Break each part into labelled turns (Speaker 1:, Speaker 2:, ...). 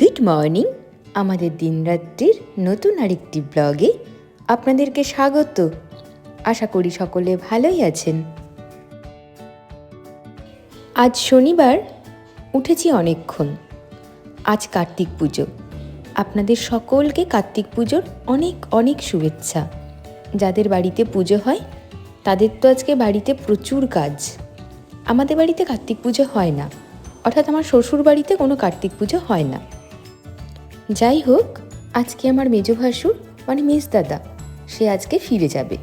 Speaker 1: Good morning. আমাদের দিনরাত্রির নতুন আরেকটি ব্লগে আপনাদেরকে স্বাগত। আশা করি সকলে ভালোই আছেন। আজ শনিবার, উঠেছি অনেকক্ষণ। আজ কার্তিক পুজো। আপনাদের সকলকে কার্তিক পুজোর অনেক অনেক শুভেচ্ছা। যাদের বাড়িতে পুজো হয়, তাদের তো আজকে বাড়িতে প্রচুর কাজ। আমাদের বাড়িতে কার্তিক পুজো হয় না। অর্থাৎ আমার শ্বশুর বাড়িতে কোনো কার্তিক পুজো হয় না। যাই হোক আজকে আমার মেজ ভাসুর মানে মেজ দাদা, সে আজকে ফিরে যাবে।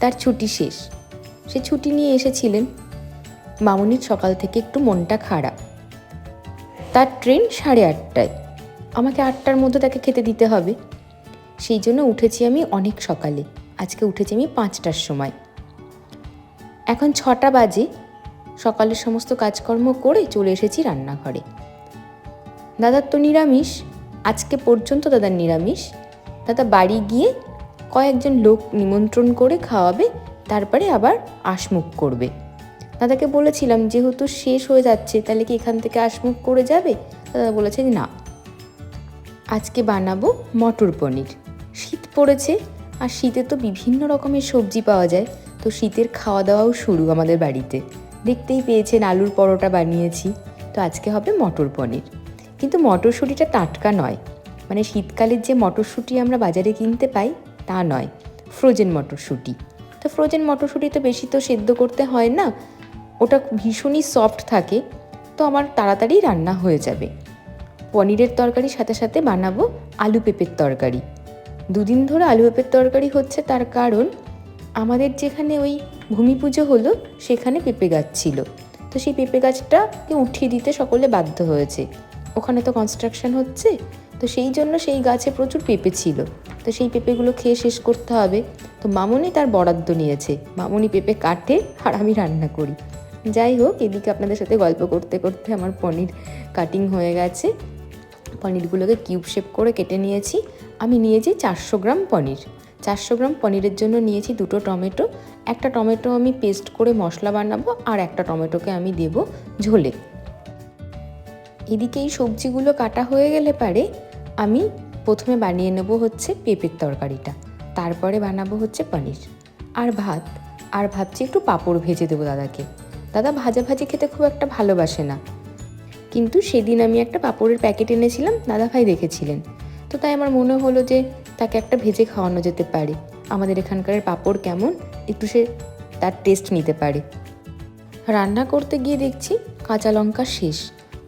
Speaker 1: তার ছুটি শেষ। সে ছুটি নিয়ে এসেছিলেন। মামুনির সকাল থেকে একটু মনটা খারাপ। তার ট্রেন সাড়ে আটটায়। আমাকে আটটার মধ্যে তাকে খেতে দিতে হবে। সেই জন্য উঠেছি আমি অনেক সকালে। আজকে উঠেছি আমি পাঁচটার সময়। এখন ছটা বাজে। সকালের সমস্ত কাজকর্ম করে চলে এসেছি রান্নাঘরে। দাদার তো নিরামিষ। আজকে পর্যন্ত দাদার নিরামিষ। দাদা বাড়ি গিয়ে কয়েকজন লোক নিমন্ত্রণ করে খাওয়াবে, তারপরে আবার আশমুখ করবে। দাদাকে বলেছিলাম, যেহেতু শেষ হয়ে যাচ্ছে, তাহলে কি এখান থেকে আশমুখ করে যাবে? দাদা বলেছে, না। আজকে বানাবো মটর পনির। শীত পড়েছে, আর শীতে তো বিভিন্ন রকমের সবজি পাওয়া যায়। তো শীতের খাওয়া দাওয়াও শুরু আমাদের বাড়িতে। দেখতেই পেয়েছেন, আলুর পরোটা বানিয়েছি। তো আজকে হবে মটর পনির। কিন্তু মটরশুঁটিটা টাটকা নয়। মানে শীতকালের যে মটরশুঁটি আমরা বাজারে কিনতে পাই, তা নয়। ফ্রোজেন মটরশুঁটি। তো ফ্রোজেন মটরশুঁটি তো বেশি তো সেদ্ধ করতে হয় না। ওটা ভীষণই সফট থাকে। তো আমার তাড়াতাড়ি রান্না হয়ে যাবে। পনিরের তরকারির সাথে সাথে বানাবো আলু পেঁপের তরকারি। দুদিন ধরে আলু পেঁপের তরকারি হচ্ছে তার কারণ, আমাদের যেখানে ওই ভূমি পুজো হলো, সেখানে পেঁপে গাছ ছিল। তো সেই পেঁপে গাছটাকে উঠিয়ে দিতে সকলে বাধ্য হয়েছে। ওখানে তো কনস্ট্রাকশন হচ্ছে, তো সেই জন্য সেই গাছে প্রচুর পেঁপে ছিল। তো সেই পেঁপেগুলো খেয়ে শেষ করতে হবে। তো মামনি তার বরাদ্দ নিয়েছে। মামনি পেঁপে কাটে আর আমি রান্না করি। যাই হোক, এদিকে আপনাদের সাথে গল্প করতে করতে আমার পনির কাটিং হয়ে গেছে। পনিরগুলোকে কিউব শেপ করে কেটে নিয়েছি। আমি নিয়েছি চারশো গ্রাম পনির। চারশো গ্রাম পনিরের জন্য নিয়েছি দুটো টমেটো। একটা টমেটো আমি পেস্ট করে মশলা বানাবো আর একটা টমেটোকে আমি দেব ঝোলে। এদিকে এই সবজিগুলো কাটা হয়ে গেলে পারে আমি প্রথমে বানিয়ে নেব হচ্ছে পেঁপের তরকারিটা, তারপরে বানাবো হচ্ছে পনির আর ভাত। আর ভাবছি একটু পাঁপড় ভেজে দেবো দাদাকে। দাদা ভাজা ভাজি খেতে খুব একটা ভালোবাসে না। কিন্তু সেদিন আমি একটা পাঁপড়ের প্যাকেট এনেছিলাম, দাদা ভাই দেখেছিলেন। তো তাই আমার মনে হলো যে তাকে একটা ভেজে খাওয়ানো যেতে পারে। আমাদের এখানকার পাঁপড় কেমন, একটু সে তার টেস্ট নিতে পারে। রান্না করতে গিয়ে দেখছি কাঁচা লঙ্কা শেষ।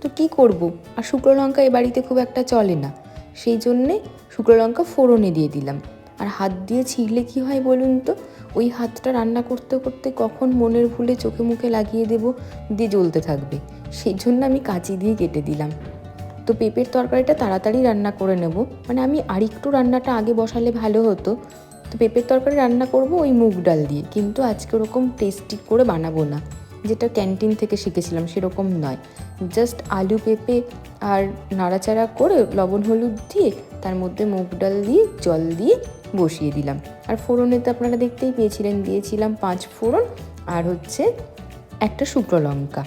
Speaker 1: তো কি করব? আর শুকনো লঙ্কা এ বাড়িতে খুব একটা চলে না। সেই জন্যে শুকনো লঙ্কা ফোড়নে দিয়ে দিলাম। আর হাত দিয়ে ছিঁড়লে কি হয় বলুন তো? ওই হাতটা রান্না করতে করতে কখন মনের ভুলে চোখে মুখে লাগিয়ে দেব দিয়ে জ্বলতে থাকবে। সেই জন্য আমি কাঁচি দিয়ে কেটে দিলাম। তো পেঁপের তরকারিটা তাড়াতাড়ি রান্না করে নেব। মানে আমি আরেকটু রান্নাটা আগে বসালে ভালো হতো। তো পেঁপের তরকারি রান্না করব ওই মুগ ডাল দিয়ে। কিন্তু আজকে ওরকম টেস্টি করে বানাবো না। যেটা ক্যান্টিন থেকে শিখেছিলাম সেরকম নয়। জাস্ট আলু পেঁপে আর নাড়াচাড়া করে লবণ, হলুদ দিয়ে তার মধ্যে মুগ ডাল দিয়ে জল দিয়ে বসিয়ে দিলাম। আর ফোড়নে তো আপনারা দেখতেই পেয়েছিলেন, দিয়েছিলাম পাঁচ ফোড়ন আর হচ্ছে একটা শুকনো লঙ্কা।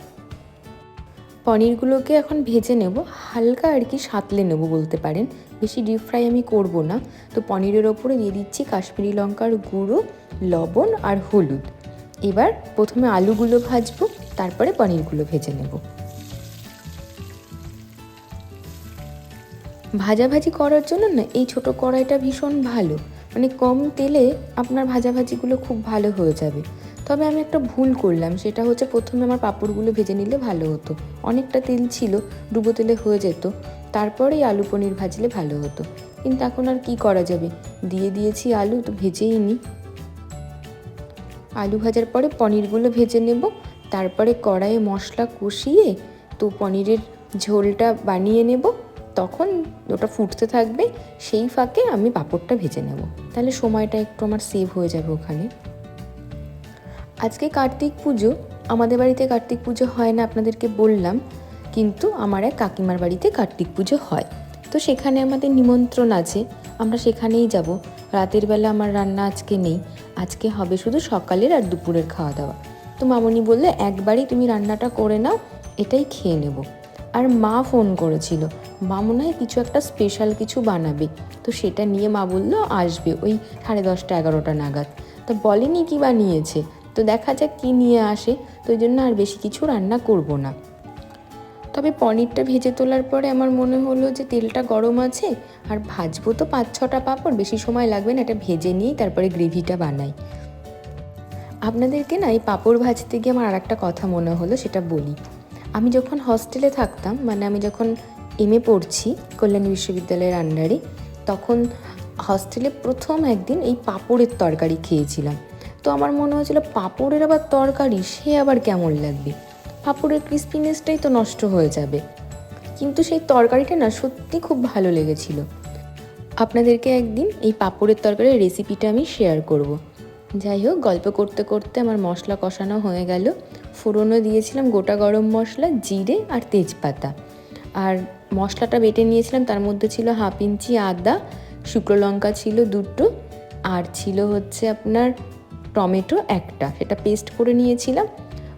Speaker 1: পনিরগুলোকে এখন ভেজে নেব, হালকা আর কি সাঁতলে নেব বলতে পারেন। বেশি ডিপ ফ্রাই আমি করব না। তো পনিরের ওপরে দিয়ে দিচ্ছি কাশ্মীরি লঙ্কার গুঁড়ো, লবণ আর হলুদ। এবার প্রথমে আলুগুলো ভাজবো, তারপরে পনিরগুলো ভেজে নেব। ভাজাভাজি করার জন্য না এই ছোট কড়াইটা ভীষণ ভালো। মানে কম তেলে আপনার ভাজাভাজিগুলো খুব ভালো হয়ে যাবে। তবে আমি একটা ভুল করলাম, সেটা হচ্ছে প্রথমে আমার পাঁপড়গুলো ভেজে নিলে ভালো হতো। অনেকটা তেল ছিল, ডুবো তেলে হয়ে যেত। তারপরেই আলু পনির ভাজলে ভালো হতো। কিন্তু এখন আর কি করা যাবে? দিয়ে দিয়েছি আলু, তো ভেজেই নিই আলু ভাজার পরে পনিরগুলো ভেজে নেব। তারপরে কড়াইয়ে মশলা কষিয়ে তো পনিরের ঝোলটা বানিয়ে নেব। তখন ওটা ফুটতে থাকবে, সেই ফাঁকে আমি পাঁপড়টা ভেজে নেব। তাহলে সময়টা একটু আমার সেভ হয়ে যাবে ওখানে। আজকে কার্তিক পুজো, আমাদের বাড়িতে কার্তিক পুজো হয় না আপনাদেরকে বললাম, কিন্তু আমার এক কাকিমার বাড়িতে কার্তিক পুজো হয়। তো সেখানে আমাদের নিমন্ত্রণ আছে, আমরা সেখানেই যাব। রাতের বেলা আমার রান্না আজকে নেই, আজকে হবে শুধু সকালের আর দুপুরের খাওয়া দাওয়া। তো মামনি বললে, একবারই তুমি রান্নাটা করে নাও, এটাই খেয়ে নেব। আর মা ফোন করেছিল মা মনে হয় কিছু একটা স্পেশাল কিছু বানাবে। তো সেটা নিয়ে মা বলল, আসবে ওই সাড়ে দশটা এগারোটা নাগাদ। তো বলেনি কি বানিয়েছে, তো দেখা যাক কী নিয়ে আসে, তো ওই জন্য আর বেশি কিছু রান্না করব না। তবে পনিরটা ভেজে তোলার পরে আমার মনে হলো যে তেলটা গরম আছে, আর ভাজবো তো পাঁচ ছটা পাঁপড়, বেশি সময় লাগবে না, এটা ভেজে নিয়েই তারপরে গ্রেভিটা বানাই। আপনাদেরকে না এই পাঁপড় ভাজতে গিয়ে আমার আর একটা কথা মনে হলো, সেটা বলি। আমি যখন হস্টেলে থাকতাম মানে আমি যখন এম এ পড়ছি, কল্যাণী বিশ্ববিদ্যালয়ের আন্ডারে তখন হস্টেলে প্রথম একদিন এই পাঁপড়ের তরকারি খেয়েছিলাম। তো আমার মনে হয়েছিল, পাঁপড়ের আবার তরকারি, সে আবার কেমন লাগবে? পাঁপড়ের ক্রিস্পিনেসটাই তো নষ্ট হয়ে যাবে। কিন্তু সেই তরকারিটা না সত্যি খুব ভালো লেগেছিল। আপনাদেরকে একদিন এই পাঁপড়ের তরকারির রেসিপিটা আমি শেয়ার করব। যাই হোক, গল্প করতে করতে আমার মশলা কষানো হয়ে গেল। ফোড়নও দিয়েছিলাম গোটা গরম মশলা, জিরে আর তেজপাতা। আর মশলাটা বেটে নিয়েছিলাম, তার মধ্যে ছিল হাফ ইঞ্চি আদা, শুকনো লঙ্কা ছিল দুটো, আর ছিল হচ্ছে আপনার টমেটো একটা। সেটা পেস্ট করে নিয়েছিলাম।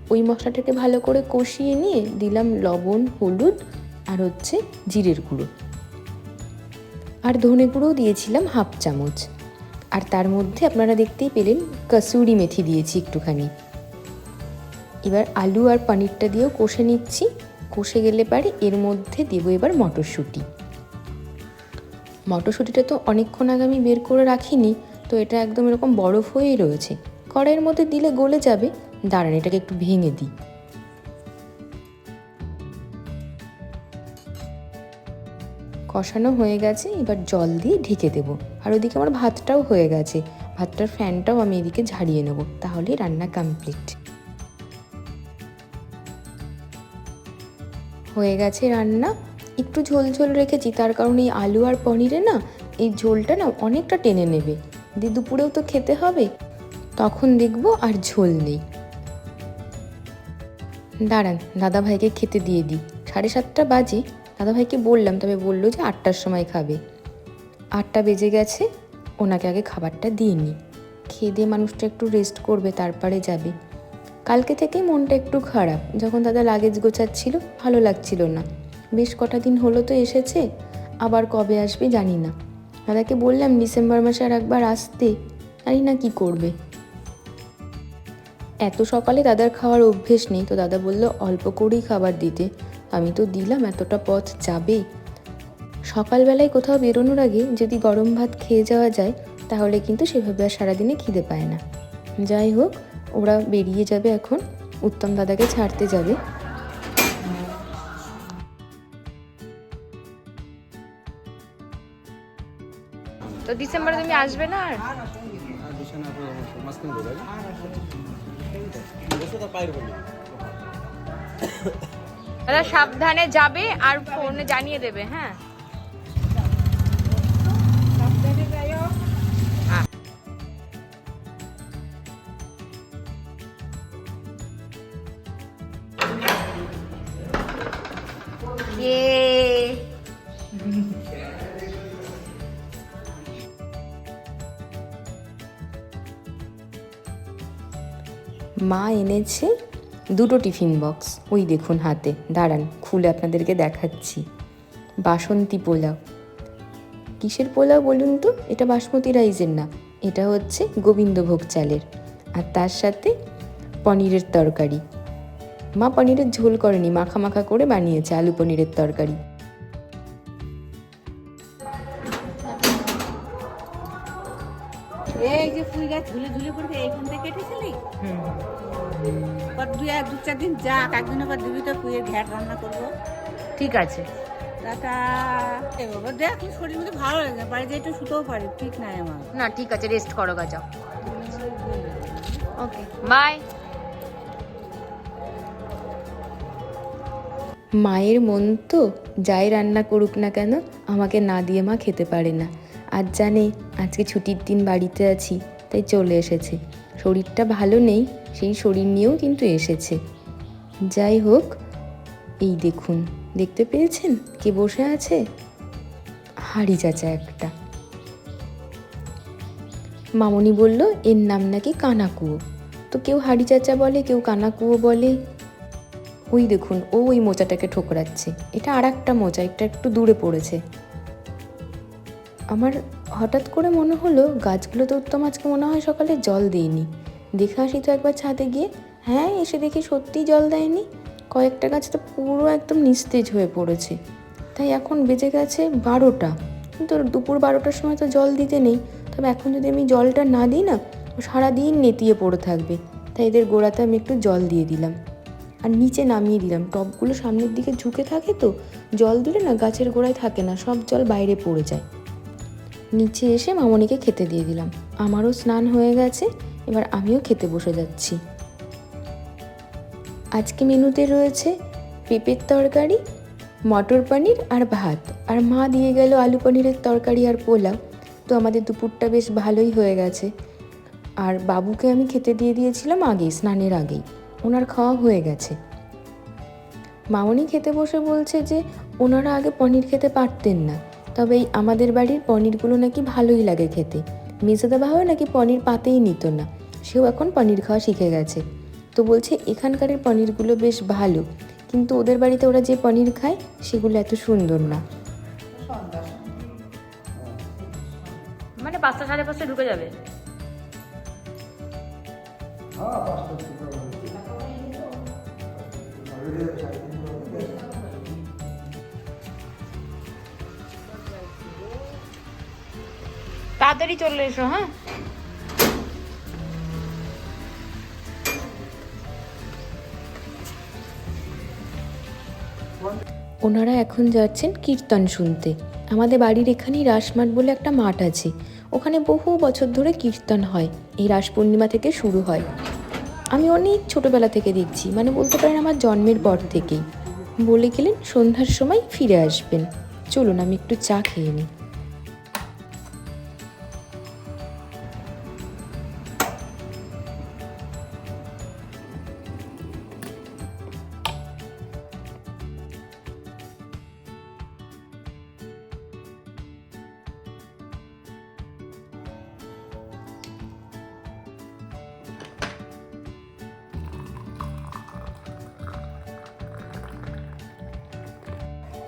Speaker 1: ওই মশলাটাকে ভালো করে কষিয়ে নিয়ে দিলাম লবণ, হলুদ আর হচ্ছে জিরের গুঁড়ো। আর ধনে গুঁড়োও দিয়েছিলাম হাফ চামচ। আর তার মধ্যে আপনারা দেখতেই পেলেন, কসুরি মেথি দিয়েছি একটুখানি। এবার আলু আর পনিরটা দিয়েও কষে নিচ্ছি। কষে গেলে পারে এর মধ্যে দেবো এবার মটরশুঁটি। মটরশুঁটিটা তো অনেকক্ষণ আগে আমি বের করে রাখিনি, তো এটা একদম এরকম বরফ হয়েই রয়েছে। কড়াইয়ের মধ্যে দিলে গলে যাবে, দাঁড়ান, এটাকে একটু ভেঙে দিই। কষানো হয়ে গেছে, এবার জল দিয়ে ঢেকে দেবো। আর ওদিকে আমার ভাতটাও হয়ে গেছে, ভাতটার ফ্যানটাও আমি এদিকে ঝাড়িয়ে নেব, তাহলেই রান্না কমপ্লিট হয়ে গেছে রান্না। একটু ঝোল ঝোল রেখেছি, তার কারণ এই আলু আর পনিরে না, এই ঝোলটা না অনেকটা টেনে নেবে। দিয়ে দুপুরেও তো খেতে হবে। তখন দেখব আর ঝোল নেই। দাঁড়ান দাদা ভাইকে খেতে দিয়ে দিই। সাড়ে সাতটা বাজে। দাদা ভাইকে বললাম, তবে বলল যে আটটার সময় খাবে। আটটা বেজে গেছে, ওনাকে আগে খাবারটা দিয়ে নিই। খেয়ে দিয়ে মানুষটা একটু রেস্ট করবে, তারপরে যাবে। কালকে থেকেই মনটা একটু খারাপ। যখন দাদা লাগেজ গোছাচ্ছিল, ভালো লাগছিল না। বেশ কটা দিন হলো তো এসেছে, আবার কবে আসবে জানি না। দাদাকে বললাম, ডিসেম্বর মাসে আর একবার আসতে। জানি না কি করবে। এত সকালে দাদার খাওয়ার অভ্যেস নেই, তো দাদা বলল, অল্প করেই খাবার দিতে। আমি তো দিলাম, এতটা পথ যাবে। সকালবেলায় কোথাও বেরোনোর আগে যদি গরম ভাত খেয়ে যাওয়া যায়, তাহলে কিন্তু সেভাবে আর সারাদিনে খিদে পায় না। যাই হোক ওরা বেরিয়ে যাবে এখন। উত্তম দাদাকে ছাড়তে যাবে।
Speaker 2: তো ডিসেম্বরে তুমি আসবে না আর? দাদা সাবধানে যাবে আর ফোনে জানিয়ে দেবে হ্যাঁ? হ্যাঁ। ইয়ে
Speaker 1: মা এনেছে দুটো টিফিন বক্স। ওই দেখুন হাতে। দাঁড়ান, খুলে আপনাদেরকে দেখাচ্ছি। বাসন্তী পোলাও। কিসের পোলাও বলুন তো? এটা বাসমতি রাইসের না। এটা হচ্ছে গোবিন্দভোগ চালের। আর তার সাথে পনিরের তরকারি। মা পনিরের ঝোল করেনি মাখা মাখা করে বানিয়েছে আলু পনিরের তরকারি।
Speaker 3: এই যে ফুল গাছ ঝুলে ঝুলে পড়বে এইখান থেকে কেটেছিলি? পর দুই এক দু চার দিন যাক একদিন আবার দিবি তো ফুয়ের ঘ্যাট রান্না করব।
Speaker 2: ঠিক আছে।
Speaker 3: টাটা। এ দেখ শরীর মধ্যে ভালো লাগে না বাড়িতে একটু শুতেও পারি ঠিক নাই আমার।
Speaker 2: না ঠিক আছে রেস্ট করো গা যাও। ওকে বাই
Speaker 1: মায়ের মন তো যাই রান্না করুক না কেন, আমাকে না দিয়ে মা খেতে পারে না। আজ জানে, আজকে ছুটির দিন বাড়িতে আছি, তাই চলে এসেছে। শরীরটা ভালো নেই, সেই শরীর নিয়েও কিন্তু এসেছে। যাই হোক, এই দেখুন, দেখতে পেয়েছেন? কে বসে আছে? হাড়ি চাচা একটা। মামনি বলল, এর নাম নাকি কানাকুয়ো। তো কেউ হাড়ি চাচা বলে, কেউ কানাকুয়ো বলে। ওই দেখুন, ও ওই মোচাটাকে ঠোকরাচ্ছে। এটা আর একটা মোচা, এটা একটু দূরে পড়েছে। আমার হঠাৎ করে মনে হলো, গাছগুলোতে উত্তম আজকে মনে হয় সকালে জল দিইনি দেখে আসি তো একবার ছাদে গিয়ে হ্যাঁ এসে দেখি সত্যিই জল দেয়নি। কয়েকটা গাছ তো পুরো একদম নিস্তেজ হয়ে পড়েছে। তাই এখন বেজে গেছে বারোটা। কিন্তু দুপুর বারোটার সময় তো জল দিতে নেই। তবে এখন যদি আমি জলটা না দিই না সারাদিন নেতিয়ে পড়ে থাকবে। তাই এদের গোড়াতে আমি একটু জল দিয়ে দিলাম। আর নিচে নামিয়ে দিলাম। টবগুলো সামনের দিকে ঝুঁকে থাকে তো, জল দিলে না গাছের গোড়ায় থাকে না, সব জল বাইরে পড়ে যায়। নিচে এসে মামনিকে খেতে দিয়ে দিলাম। আমারও স্নান হয়ে গেছে, এবার আমিও খেতে বসে যাচ্ছি। আজকে মেনুতে রয়েছে পেঁপের তরকারি, মটর পনির আর ভাত। আর মা দিয়ে গেল আলু পনিরের তরকারি আর পোলাও। তো আমাদের দুপুরটা বেশ ভালোই হয়ে গেছে। আর বাবুকে আমি খেতে দিয়ে দিয়েছিলাম আগেই, স্নানের আগেই। ওনার খাওয়া হয়ে গেছে। মামনি খেতে বসে বলছে যে ওনারা আগে পনির খেতে পারতেন না। তবে এই আমাদের বাড়ির পনিরগুলো নাকি ভালোই লাগে খেতে। মেজেদা বাবাও নাকি পনির পাতেই নিত না। সেও এখন পনির খাওয়া শিখে গেছে। তো বলছে এখানকারের পনিরগুলো বেশ ভালো। কিন্তু ওদের বাড়িতে ওরা যে পনির খায় সেগুলো এত সুন্দর না।
Speaker 2: মানে পাঁচটা সাড়ে পাঁচটা ঢুকে যাবে। তাড়াতাড়ি চলে এসো হ্যাঁ?
Speaker 1: ওনারা এখন যাচ্ছেন কীর্তন শুনতে। আমাদের বাড়ির এখানেই রাসমাঠ বলে একটা মাঠ আছে। ওখানে বহু বছর ধরে কীর্তন হয়। এই রাস পূর্ণিমা থেকে শুরু হয়। আমি অনেক ছোটোবেলা থেকে দেখছি মানে বলতে পারেন আমার জন্মের পর থেকেই। বলে গেলেন সন্ধ্যার সময় ফিরে আসবেন। চলুন, আমি একটু চা খেয়ে নিই।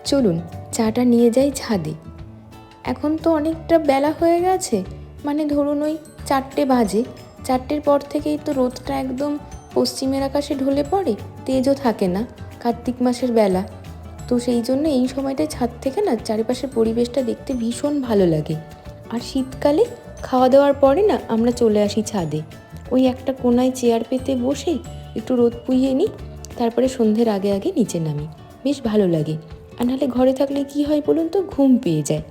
Speaker 1: চলুন, চাটা নিয়ে যাই ছাদে। এখন তো অনেকটা বেলা হয়ে গেছে মানে ধরুন ওই চারটে বাজে। চারটের পর থেকেই তো রোদটা একদম পশ্চিমের আকাশে ঢলে পড়ে, তেজও থাকে না, কার্তিক মাসের বেলা। তো সেই জন্য এই সময়টায় ছাদ থেকে না চারিপাশের পরিবেশটা দেখতে ভীষণ ভালো লাগে। আর শীতকালে খাওয়া দাওয়ার পরে না আমরা চলে আসি ছাদে। ওই একটা কোনায় চেয়ার পেতে বসে একটু রোদ পুইয়ে নিই, তারপরে সন্ধ্যের আগে আগে নিচে নামি। বেশ ভালো লাগে। আর নাহলে ঘরে থাকলে কি হয় বলুন তো? ঘুম পেয়ে যায়।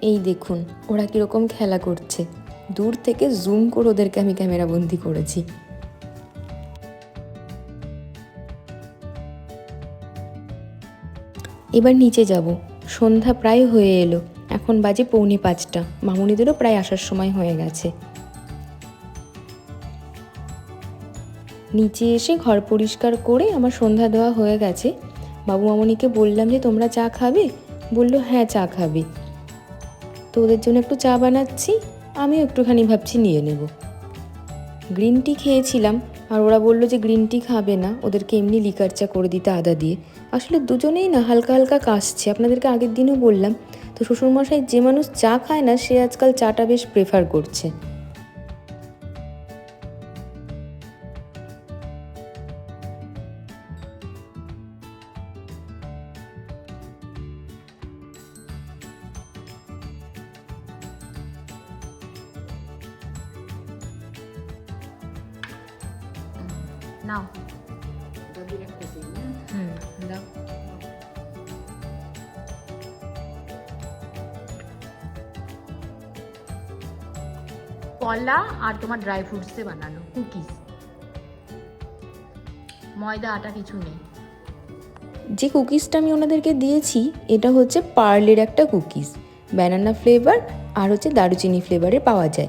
Speaker 1: এই দেখুন, ওরা কীরকম খেলা করছে। দূর থেকে জুম করে ওদেরকে আমি ক্যামেরা বন্দি করেছি। এবার নিচে যাব। সন্ধ্যা প্রায় হয়ে এলো। এখন বাজে পৌনে পাঁচটা। মামুনিদেরও প্রায় আসার সময় হয়ে গেছে। নিচে এসে ঘর পরিষ্কার করে আমার সন্ধ্যা দেওয়া হয়ে গেছে। বাবু মামনিকে বললাম যে, তোমরা চা খাবে? বলল হ্যাঁ চা খাবে। তো ওদের জন্য একটু চা বানাচ্ছি, আমিও একটুখানি ভাবছি নিয়ে নেব। গ্রিন টি খেয়েছিলাম, আর ওরা বলল যে, গ্রিন টি খাবে না, ওদেরকে এমনি লিকার চা করে দিতে আদা দিয়ে। আসলে দুজনেই না, হালকা হালকা কাশছে, আপনাদেরকে আগের দিনও বললাম। তো শ্বশুরমশাই যে মানুষ চা খায় না, সে আজকাল চাটা বেশ প্রেফার করছে।
Speaker 2: কলা আর তোমার ড্রাই ফ্রুটসে বানানো, কুকিজ। ময়দা, আটা কিছু নেই।
Speaker 1: যে কুকিজটা আমি ওনাদেরকে দিয়েছি, এটা হচ্ছে পার্লের একটা কুকিজ। ব্যানানা ফ্লেভার আর হচ্ছে দারুচিনি ফ্লেভারে পাওয়া যায়।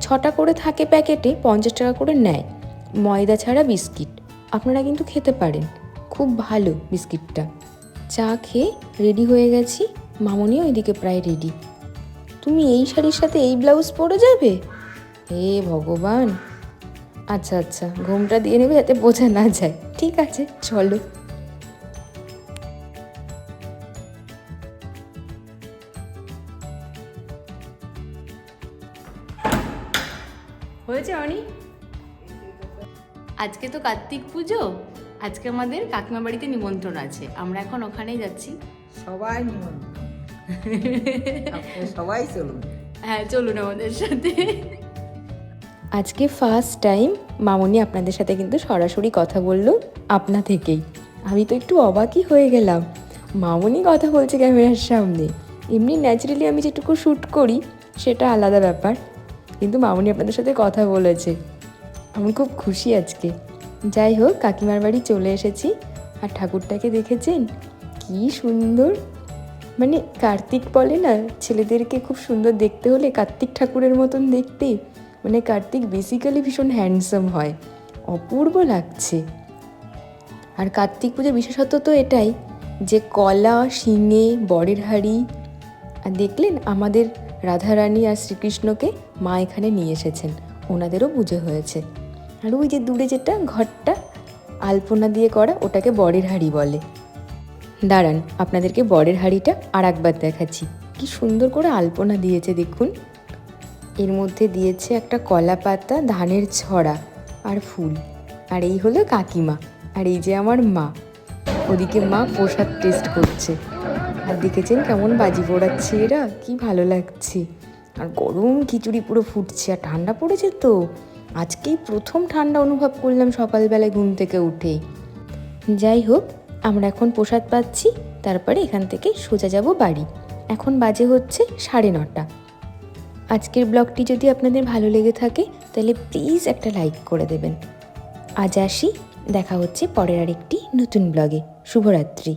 Speaker 1: ছটা করে থাকে প্যাকেটে, পঞ্চাশ টাকা করে নেয়। ময়দা ছাড়া বিস্কিট। আপনারা কিন্তু খেতে পারেন। খুব ভালো বিস্কিটটা। চা খেয়ে রেডি হয়ে গেছি। মামনিও এদিকে প্রায় রেডি। তুমি এই শাড়ির সাথে এই ব্লাউজ পরে যাবে? হে ভগবান। আচ্ছা আচ্ছা ঘুমটা দিয়ে নেবে যাতে বোঝা না যায়। ঠিক আছে চলো। হয়েছে অনি? আজকে তো কার্তিক পুজো। আজকে আমাদের কাকিমা বাড়িতে নিমন্ত্রণ আছে। আমরা এখন ওখানেই যাচ্ছি।
Speaker 3: সবাই নিমন্ত্রণ। সবাই চলুন।
Speaker 1: হ্যাঁ চলুন আমাদের সাথে। আজকে ফার্স্ট টাইম মামনি আপনাদের সাথে কিন্তু সরাসরি কথা বলল আপনা থেকেই। আমি তো একটু অবাকই হয়ে গেলাম। মামনি কথা বলছে ক্যামেরার সামনে। এমনি ন্যাচারালি আমি যেটুকু শ্যুট করি, সেটা আলাদা ব্যাপার। কিন্তু মামনি আপনাদের সাথে কথা বলেছে। আমি খুব খুশি আজকে। যাই হোক, কাকিমার বাড়ি চলে এসেছি। আর ঠাকুরটাকে দেখেছেন? কি সুন্দর। মানে কার্তিক বলে না, ছেলেদেরকে খুব সুন্দর দেখতে হলে কার্তিক ঠাকুরের মতন দেখতে। মানে কার্তিক বেসিক্যালি ভীষণ হ্যান্ডসাম হয়। অপূর্ব লাগছে। আর কার্তিক পুজোর বিশেষত তো এটাই যে কলা, শিঙে, বরের হাড়ি, আর দেখলেন আমাদের রাধারানী আর শ্রীকৃষ্ণকে মা এখানে নিয়ে এসেছেন, ওনাদেরও পুজো হয়েছে। আর ওই যে দূরে যেটা ঘরটা, আলপনা দিয়ে করা, ওটাকে বরের হাড়ি বলে। দাঁড়ান, আপনাদেরকে বরের হাঁড়িটা আর একবার দেখাচ্ছি। কি সুন্দর করে আলপনা দিয়েছে, দেখুন। এর মধ্যে দিয়েছে একটা কলা পাতা, ধানের ছড়া আর ফুল। আর এই হলো কাকিমা। আর এই যে আমার মা। ওদিকে মা প্রসাদ টেস্ট করছে। আর দেখেছেন কেমন বাজি পোড়াচ্ছে এরা? কি ভালো লাগছে। আর গরম খিচুড়ি পুরো ফুটছে। আর ঠান্ডা পড়েছে তো। আজকেই প্রথম ঠান্ডা অনুভব করলাম সকালবেলায় ঘুম থেকে উঠে। যাই হোক, আমরা এখন প্রসাদ পাচ্ছি। তারপরে এখান থেকে সোজা যাব বাড়ি। এখন বাজে হচ্ছে সাড়ে নটা। আজকের ব্লগটি যদি আপনাদের ভালো লেগে থাকে, তাহলে প্লিজ একটা লাইক করে দেবেন। আজ আসি, দেখা হচ্ছে পরের আরেকটি নতুন ব্লগে। শুভরাত্রি।